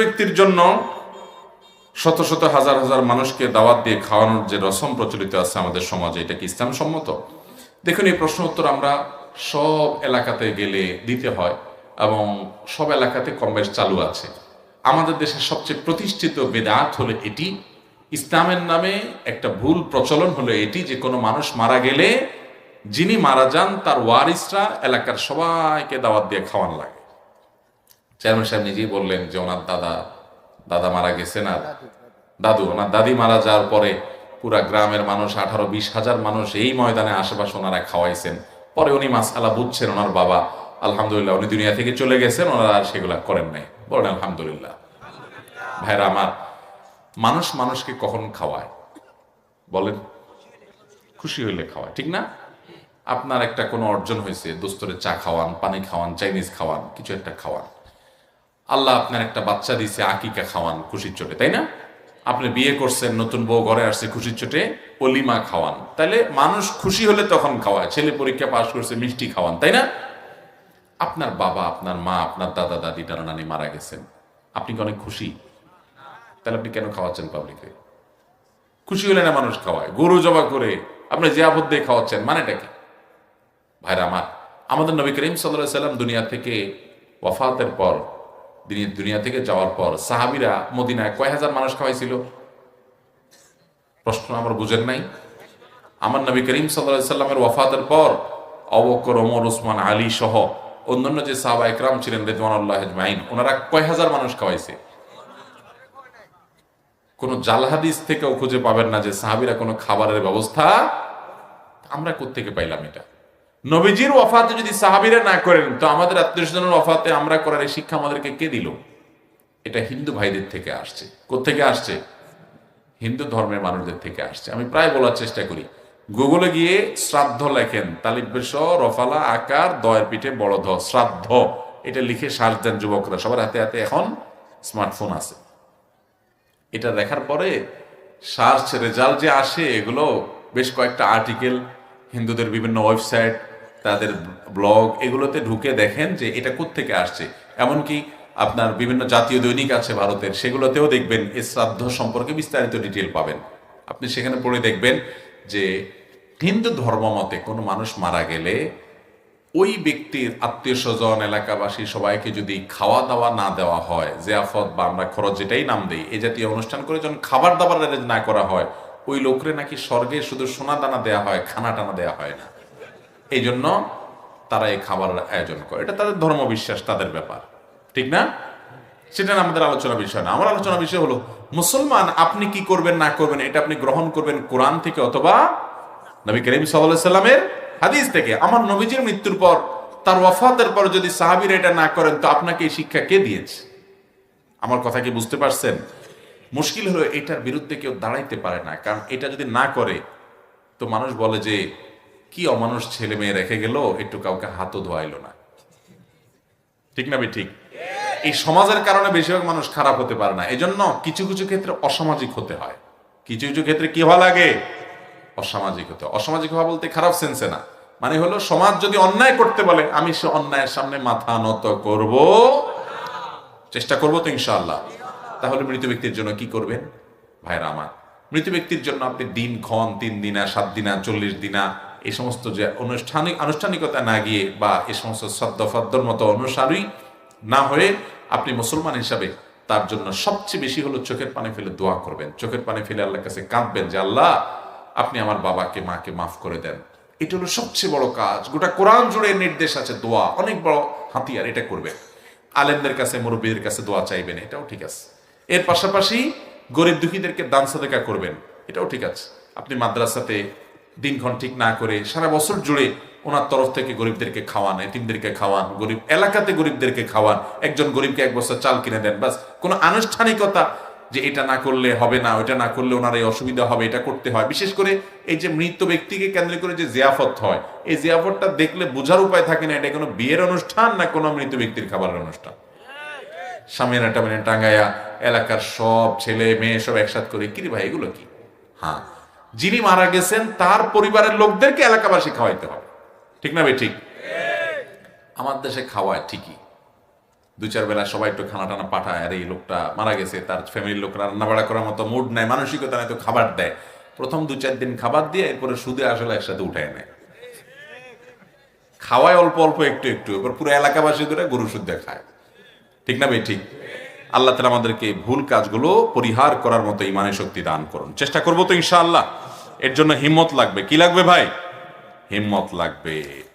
ব্যক্তির জন্য শত শত হাজার হাজার মানুষকে দাওয়াত দিয়ে খাওয়ানোর যে রসম প্রচলিত আছে আমাদের সমাজে, এটা কি ইসলাম সম্মত? দেখুন, এই প্রশ্ন উত্তর আমরা সব এলাকাতে গেলে দিতে হয় এবং সব এলাকাতে কম বেশ চালু আছে। আমাদের দেশের সবচেয়ে প্রতিষ্ঠিত বেদাত হলো এটি। ইসলামের নামে একটা ভুল প্রচলন হলো এটি যে কোনো মানুষ মারা গেলে যিনি মারা যান তার ওয়ারিসরা এলাকার সবাইকে দাওয়াত দিয়ে খাওয়ান লাগে। চেয়ারম্যান সাহেব নিজেই বললেন যে ওনার দাদা দাদা মারা গেছেন আর দাদু, ওনার দাদি মারা যাওয়ার পরে পুরা গ্রামের মানুষ, আঠারো বিশ হাজার মানুষ এই ময়দানে আশেপাশে ওনারা খাওয়াইছেন। পরে উনি মাসালা বুঝছেন ওনার বাবা, আলহামদুলিল্লাহ উনি দুনিয়া থেকে চলে গেছেন, ওনারা আর সেগুলা করেন নাই। বলেন আলহামদুলিল্লাহ। ভাইরা আমার, মানুষ মানুষকে কখন খাওয়ায়? বলেন, খুশি হইলে খাওয়ায়, ঠিক না? আপনার একটা কোনো অর্জন হয়েছে, দোস্তরে চা খাওয়ান, পানি খাওয়ান, চাইনিজ খাওয়ান, কিছু একটা খাওয়ান। আল্লাহ আপনার একটা বাচ্চা দিছে আকিকা খাওয়ান, খুশির চোটে, তাই না? আপনি বিয়ে করছেন, নতুন বউ ঘরে আসছে, খুশির চোটে অলিমা খাওয়ান। তাহলে মানুষ খুশি হলে তখন খাওয়ায়, ছেলে পরীক্ষা পাশ করছে, মিষ্টি খাওয়ান, তাই না? আপনার বাবা, আপনার মা, আপনার দাদা, দাদি, নানা, নানি মারা গেছেন। আপনি কি অনেক খুশি? তাহলে আপনি কেন খাওয়াচ্ছেন পাবলিকে খুশি হলে না মানুষ খাওয়ায়? গরু জবা করে আপনি আপদ দিয়ে খাওয়াচ্ছেন, মানেটা কি? ভাইরা আমার, আমাদের নবী করিম সাল্লাহ সাল্লাম দুনিয়া থেকে ওয়াফাতের পর দুনিয়া থেকে যাওয়ার পর সাহাবিরা মদিনায় কয় হাজার মানুষ খাওয়াইছিল? প্রশ্ন আমার বুঝেন নাই। আমার নবী করিম সাল্লাহ সাল্লামের ওয়াফাতের পর অবকর ওমর ওসমান আলী সহ অন্যান্য যে সাহাবা একরাম ছিলেন রেদওয়ানুল্লাহ আজমাইন, ওনারা কয় হাজার মানুষ খাওয়াইছে? কোন জাল হাদিস থেকেও খুঁজে পাবেন না যে সাহাবিরা কোনো খাবারের ব্যবস্থা আমরা কোত্থেকে পাইলাম এটা। নবীজির ওয়াফাতে যদি সাহাবিরা না করেন, তো আমাদের আত্মীয় স্বজনের ওয়াফাতে আমরা করার এই শিক্ষা আমাদেরকে কে দিল? এটা হিন্দু ভাইদের থেকে আসছে। কোত্থেকে আসছে? হিন্দু ধর্মের মানুষদের থেকে আসছে। আমি প্রায় বলার চেষ্টা করি। গুগলে গিয়ে শ্রাদ্ধ লেখেন তালিবেশ রফালা, আকার, দয়ের পিঠে বড় ধ শ্রাদ্ধ। এটা লিখে সার্চ দেন যুবকরা। সবার হাতে হাতে এখন স্মার্টফোন আছে। এটা দেখার পরে সার্চ রেজাল্ট যে আসে, এগুলো বেশ কয়েকটা আর্টিকেল, হিন্দুদের বিভিন্ন ওয়েবসাইট তাদের ব্লগ এগুলোতে ঢুকে দেখেন যে এটা থেকে আসছে। এমনকি আপনার বিভিন্ন জাতীয় দৈনিক আছে ভারতের, সেগুলোতেও দেখবেন এ শ্রাদ্ধ সম্পর্কে বিস্তারিত ডিটেল পাবেন। আপনি সেখানে পড়ে দেখবেন যে হিন্দু ধর্ম মতে কোনো মানুষ মারা গেলে ওই ব্যক্তির আত্মীয় স্বজন, এলাকাবাসী সবাইকে যদি খাওয়া দাওয়া না দেওয়া হয়, জিয়াফত বা আমরা খরচ যেটাই নাম দেই এই জাতীয় অনুষ্ঠান করে যখন খাবার দাবার না করা হয়, ওই লোকরে নাকি স্বর্গে শুধু সোনা দানা দেওয়া হয়, খানা টানা দেওয়া হয় না। এই জন্য তারা এই খাবারের আয়োজন করে। এটা তাদের ধর্ম বিশ্বাস তাদের ব্যাপার। ঠিক না? সেটা আমাদের আলোচনা বিষয় না। আমার আলোচনা বিষয় হলো, মুসলমান আপনি কি করবেন, না করবেন, এটা আপনি গ্রহণ করবেন কোরআন থেকে অথবা নবী করিম সাল্লামের হাদিস থেকে। আমার নবীজির মৃত্যুর পর, তার ওয়াফাতের পর যদি সাহাবিরা এটা না করেন, তো আপনাকে এই শিক্ষা কে দিয়েছে? আমার কথা কি বুঝতে পারছেন? মুশকিল হলো এটার বিরুদ্ধে কেউ দাঁড়াইতে পারে না। কারণ এটা যদি না করে, তো মানুষ বলে যে কি অমানুষ ছেলে মেয়ে রেখে গেল, একটু কাউকে হাতও ধোয়াইলো না। ঠিক না ঠিক এই সমাজের কারণে বেশিরভাগ মানুষ খারাপ হতে পারে না। এজন্য কিছু কিছু ক্ষেত্রে অসামাজিক হতে হয়। কিছু কিছু ক্ষেত্রে কি হওয়া লাগে? অসামাজিক হতে অসামাজিক হওয়া বলতে খারাপ সেন্সে না। মানে হলো, সমাজ যদি অন্যায় করতে বলে, আমি সে অন্যায়ের সামনে মাথা নত করব। চেষ্টা করব তো ইনশাআল্লাহ। তাহলে মৃত ব্যক্তির জন্য কি করবেন? ভাইরা আমার, মৃত ব্যক্তির জন্য আপনি দিন ক্ষণ তিন দিনা, সাত দিনা, চল্লিশ দিনা এই সমস্ত যে আনুষ্ঠানিক, আনুষ্ঠানিকতা না গিয়ে বা এই সমস্ত শ্রদ্ধফদ্দর মতো অনুসারী না হয়ে আপনি মুসলমান হিসাবে তার জন্য সবচেয়ে বেশি হলো চোখের পানি ফেলে দোয়া করবেন। চোখের পানি ফেলে আল্লাহর কাছে কাঁদবেন যে, আল্লাহ, আপনি আমার বাবাকে, মাকে মাফ করে দেন। এটা হলো সবচেয়ে বড় কাজ। গোটা কোরআন জুড়ে নির্দেশ আছে দোয়া। অনেক বড় হাতিয়ার এটা করবেন আলেমদের কাছে, মুরব্বীদের কাছে দোয়া চাইবেন, এটাও ঠিক আছে। এর পাশাপাশি গরিব দুঃখীদেরকে দান সাদেকা করবেন, এটাও ঠিক আছে। আপনি মাদ্রাসাতে দিনক্ষণ ঠিক না করে সারা বছর জুড়ে ওনার তরফ থেকে গরিবদেরকে খাওয়ান, এতিমদেরকে খাওয়ান, গরিব এলাকাতে গরিবদেরকে খাওয়ান, একজন গরিবকে এক বছর চাল কিনে দেন বাস কোনো আনুষ্ঠানিকতা যে এটা না করলে হবে না ওটা না করলে ওনার এই অসুবিধা হবে, এটা করতে হয়। বিশেষ করে এই যে মৃত ব্যক্তিকে কেন্দ্র করে যে জিয়াফত হয়, এই জিয়াফতটা দেখলে বোঝার উপায় থাকে না, এটা কোনো বিয়ের অনুষ্ঠান না কোনো মৃত ব্যক্তির খাবারের অনুষ্ঠান। সামিনা টামিনা টাঙ্গাইয়া এলাকার সব ছেলে মেয়ে সব একসাথ করে, কিরে ভাই, এগুলো কি? হ্যাঁ। যিনি মারা গেছেন, তার পরিবারের লোকদেরকে এলাকাবাসী খাওয়াইতে হবে। ঠিক না ভাই ঠিক আমার দেশে খাওয়ায় ঠিকই। দু চার বেলা সবাই একটু খানা টানা পাঠায়, আর এই লোকটা মারা গেছে, তার ফ্যামিলির লোকরা রান্না বাড়া করার মতো মুড নেয় মানসিকতা নেয় তো খাবার দেয়। প্রথম দু চার দিন খাবার দিয়ে এরপরে সুদে আসলে একসাথে উঠায় নেয়। খাওয়ায় অল্প অল্প, একটু একটু, এবার পুরো এলাকাবাসী ধরে গরু শুদ্ধ খায়। ঠিক না ভাই ঠিক আল্লাহ তালা আমাদেরকে ভুল কাজগুলো পরিহার করার মতো ইমানের শক্তি দান করুন। চেষ্টা করব তো ইনশাআল্লাহ। এর জন্য হিম্মত লাগবে। কি লাগবে ভাই? হিম্মত লাগবে।